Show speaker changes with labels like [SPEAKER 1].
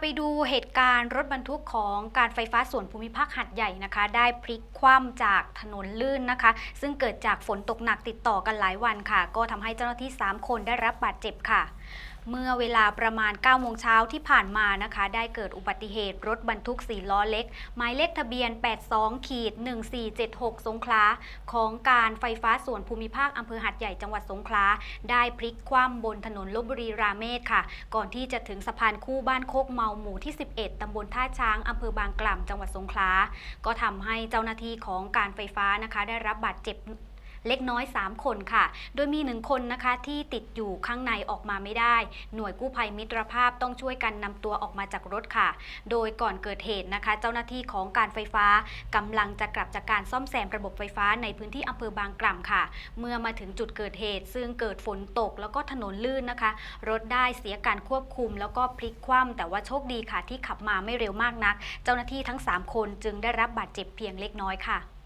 [SPEAKER 1] ไปดูเหตุการณ์รถบรรทุกของการไฟฟ้าส่วนภูมิภาคหัดใหญ่นะคะ ได้พลิกคว่ำจากถนนลื่นนะคะ ซึ่งเกิดจากฝนตกหนักติดต่อกันหลายวันค่ะ ก็ทำให้เจ้าหน้าที่ 3 คนได้รับบาดเจ็บค่ะ เมื่อเวลาประมาณ 9 โมงเช้าที่ผ่านมานะคะ ได้เกิดอุบัติเหตุรถบรรทุก 4 ล้อเล็ก หมายเลขทะเบียน 82ขีด1476 สงขลา ของการไฟฟ้าส่วนภูมิภาคอำเภอหัดใหญ่จังหวัดสงขลา ได้พลิกคว่ำบนถนนลบบุรีราเมศค่ะ ก่อนที่จะถึงสะพานคู่บ้านโคกเมาหมู่ที่ 11 ตำบลท่าช้างอำเภอบางกล่ำจังหวัดสงขลา ก็ทำให้เจ้าหน้าที่ของการไฟฟ้านะคะ ได้รับบาดเจ็บ เล็กน้อย 3 คนค่ะ โดยมีหนึ่งคนนะคะที่ติดอยู่ข้างในออกมาไม่ได้ หน่วยกู้ภัยมิตรภาพต้องช่วยกันนำตัวออกมาจากรถค่ะ โดยก่อนเกิดเหตุนะคะ เจ้าหน้าที่ของการไฟฟ้ากำลังจะกลับจากการซ่อมแซมระบบไฟฟ้าในพื้นที่อำเภอบางกล่ำค่ะ เมื่อมาถึงจุดเกิดเหตุ ซึ่งเกิดฝนตกแล้วก็ถนนลื่นนะคะ รถได้เสียการควบคุม แล้วก็พลิกคว่ำแต่ว่าโชคดีค่ะที่ขับมาไม่เร็วมากนัก เจ้าหน้าที่ทั้ง 3 คนจึงได้รับบาดเจ็บเพียงเล็กน้อยค่ะ